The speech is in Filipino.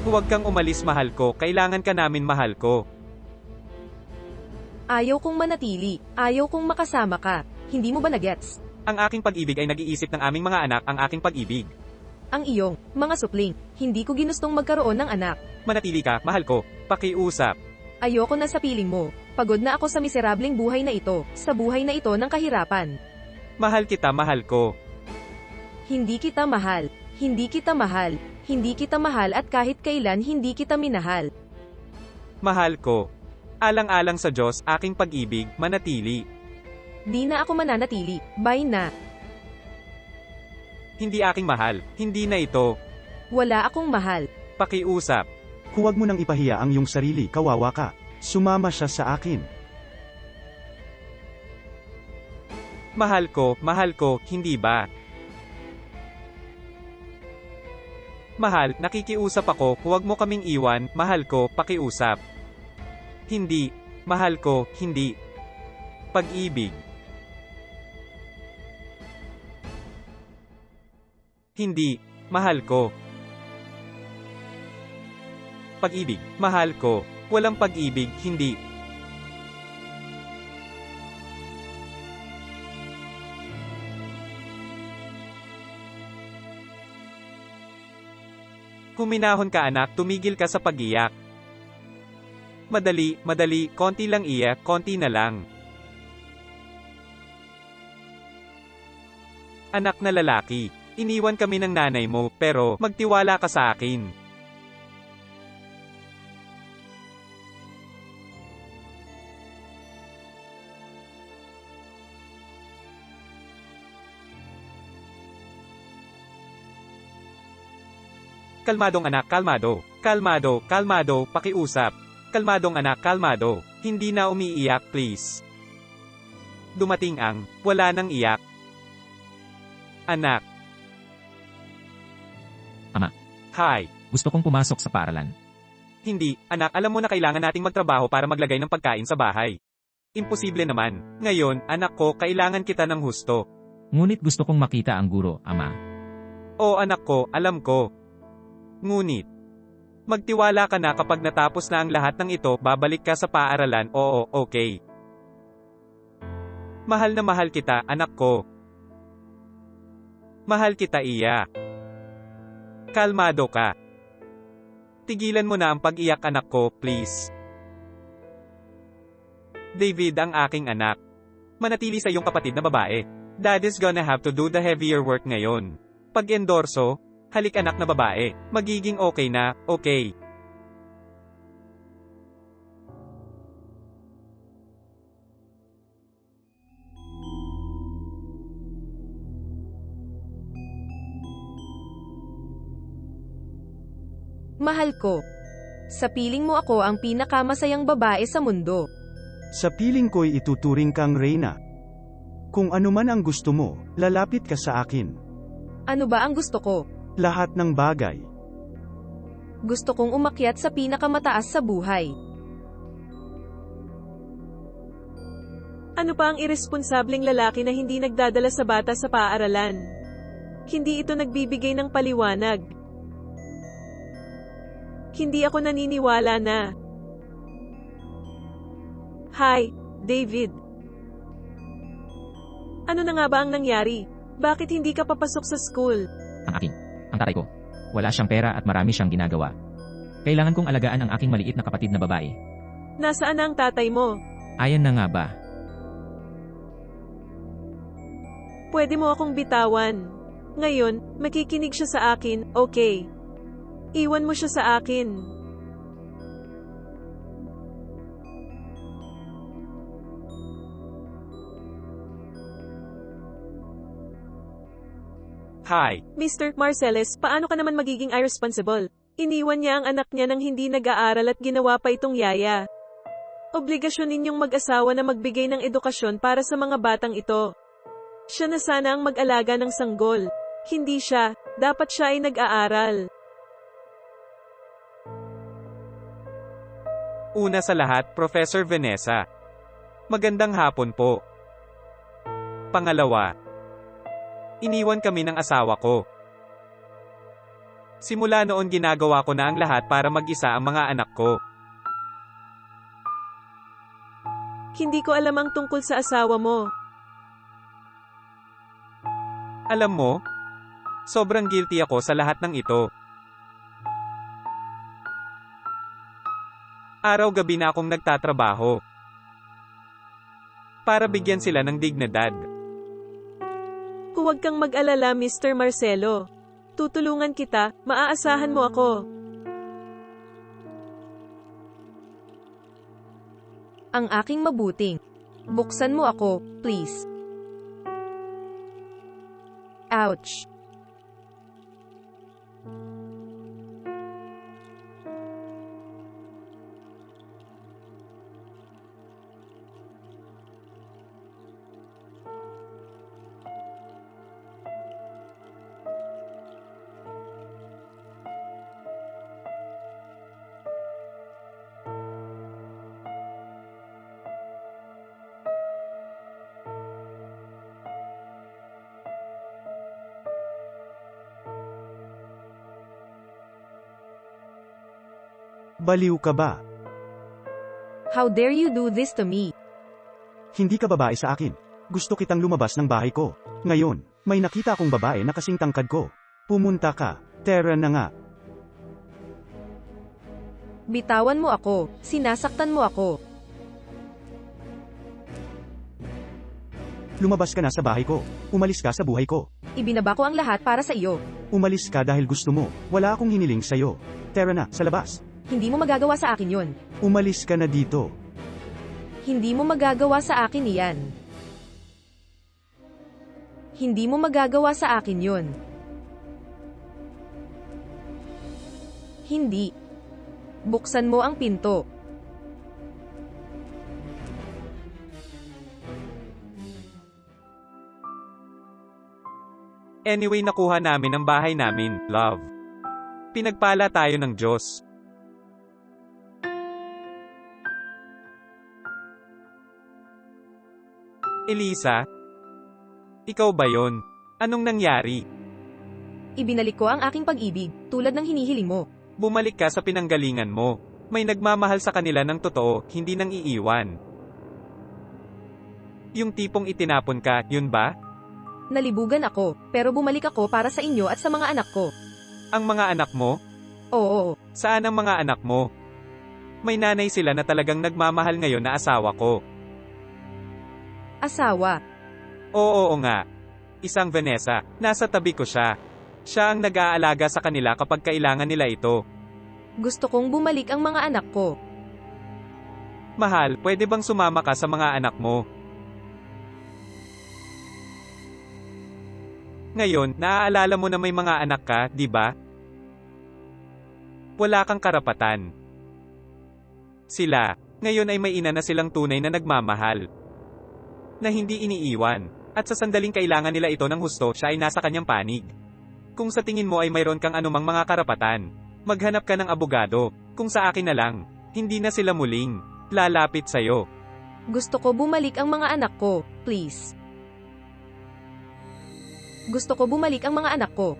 Huwag kang umalis mahal ko, kailangan ka namin mahal ko. Ayaw kong manatili. Ayaw kong makasama ka. Hindi mo ba nagets? Ang aking pag-ibig ay nag-iisip ng aming mga anak ang aking pag-ibig. Ang iyong, mga supling, hindi ko ginustong magkaroon ng anak. Manatili ka, mahal ko. Pakiusap. Ayoko na sa piling mo. Pagod na ako sa miserableng buhay na ito, sa buhay na ito ng kahirapan. Mahal kita, mahal ko. Hindi kita mahal. Hindi kita mahal. Hindi kita mahal at kahit kailan hindi kita minahal. Mahal ko. Alang-alang sa Diyos, aking pag-ibig, manatili. Di na ako mananatili. Bye na. Hindi aking mahal. Hindi na ito. Wala akong mahal. Pakiusap. Huwag mo nang ipahiya ang iyong sarili, kawawa ka. Sumama siya sa akin. Mahal ko, mahal ko, hindi ba? Mahal, nakikiusap ako, huwag mo kaming iwan, mahal ko, pakiusap. Hindi, mahal ko, hindi. Pag-ibig. Hindi, mahal ko. Pag-ibig, mahal ko. Walang pag-ibig, hindi. Kuminahon ka anak, tumigil ka sa pag-iyak. Madali, madali, konti lang iyak, konti na lang. Anak na lalaki, iniwan kami ng nanay mo, pero magtiwala ka sa akin. Kalmadong anak, kalmado. Kalmado, kalmado, pakiusap. Kalmadong anak, kalmado. Hindi na umiiyak, please. Dumating ang, wala nang iyak. Anak. Ama. Hi. Gusto kong pumasok sa paaralan. Hindi, anak, alam mo na kailangan nating magtrabaho para maglagay ng pagkain sa bahay. Imposible naman. Ngayon, anak ko, kailangan kita ng husto. Ngunit gusto kong makita ang guro, ama. O anak ko, alam ko. Ngunit, magtiwala ka na kapag natapos na ang lahat ng ito, babalik ka sa paaralan, oo, okay. Mahal na mahal kita, anak ko. Mahal kita iya. Kalmado ka. Tigilan mo na ang pag-iyak anak ko, please. David ang aking anak. Manatili sa iyong kapatid na babae. Dad is gonna have to do the heavier work ngayon. Pag-endorso, halik anak na babae, magiging okay na, okay. Mahal ko. Sa piling mo ako ang pinakamasayang babae sa mundo. Sa piling ko'y ituturing kang reyna. Kung ano man ang gusto mo, lalapit ka sa akin. Ano ba ang gusto ko? Lahat ng bagay. Gusto kong umakyat sa pinakamataas sa buhay. Ano pa ang irresponsableng lalaki na hindi nagdadala sa bata sa paaralan? Hindi ito nagbibigay ng paliwanag. Hindi ako naniniwala na. Hi, David. Ano na nga ba ang nangyari? Bakit hindi ka papasok sa school? Ang aking. Ang tatay ko. Wala siyang pera at marami siyang ginagawa. Kailangan kong alagaan ang aking maliit na kapatid na babae. Nasaan na ang tatay mo? Ayan na nga ba? Pwede mo akong bitawan. Ngayon, makikinig siya sa akin, okay. Iwan mo siya sa akin. Hi. Mr. Marcellus, paano ka naman magiging irresponsible? Iniwan niya ang anak niya nang hindi nag-aaral at ginawa pa itong yaya. Obligasyon ninyong mag-asawa na magbigay ng edukasyon para sa mga batang ito. Siya na sana ang mag-alaga ng sanggol. Hindi siya, dapat siya ay nag-aaral. Una sa lahat, Professor Vanessa. Magandang hapon po. Pangalawa, iniwan kami ng asawa ko. Simula noon ginagawa ko na ang lahat para mag-isa ang mga anak ko. Hindi ko alam ang tungkol sa asawa mo. Alam mo, sobrang guilty ako sa lahat ng ito. Araw-gabi na akong nagtatrabaho. Para bigyan sila ng dignidad. Huwag kang mag-alala, Mr. Marcelo. Tutulungan kita, maaasahan mo ako. Ang aking mabuting. Buksan mo ako, please. Ouch. Baliw ka ba? How dare you do this to me? Hindi ka babae sa akin. Gusto kitang lumabas ng bahay ko. Ngayon, may nakita akong babae na kasing tangkad ko. Pumunta ka. Tara na nga. Bitawan mo ako. Sinasaktan mo ako. Lumabas ka na sa bahay ko. Umalis ka sa buhay ko. Ibinaba ko ang lahat para sa iyo. Umalis ka dahil gusto mo. Wala akong hiniling sa'yo. Tara na, sa labas. Hindi mo magagawa sa akin yon. Umalis ka na dito. Hindi mo magagawa sa akin iyan. Hindi mo magagawa sa akin yon. Hindi. Buksan mo ang pinto. Anyway nakuha namin ang bahay namin, love. Pinagpala tayo ng Diyos. Elisa? Ikaw ba yon? Anong nangyari? Ibinalik ko ang aking pag-ibig, tulad ng hinihiling mo. Bumalik ka sa pinanggalingan mo. May nagmamahal sa kanila ng totoo, hindi nang iiwan. Yung tipong itinapon ka, yun ba? Nalibugan ako, pero bumalik ako para sa inyo at sa mga anak ko. Ang mga anak mo? Oo, Saan ang mga anak mo? May nanay sila na talagang nagmamahal ngayon na asawa ko. Asawa. Oo, oo nga. Isang Vanessa, nasa tabi ko siya. Siya ang nag-aalaga sa kanila kapag kailangan nila ito. Gusto kong bumalik ang mga anak ko. Mahal, pwede bang sumama ka sa mga anak mo? Ngayon, naaalala mo na may mga anak ka, di ba? Wala kang karapatan. Sila, ngayon ay may ina na silang tunay na nagmamahal. Na hindi iniiwan. At sa sandaling kailangan nila ito ng husto, siya ay nasa kanyang panig. Kung sa tingin mo ay mayroon kang anumang mga karapatan, maghanap ka ng abogado. Kung sa akin na lang, hindi na sila muling lalapit sa'yo. Gusto ko bumalik ang mga anak ko, please. Gusto ko bumalik ang mga anak ko.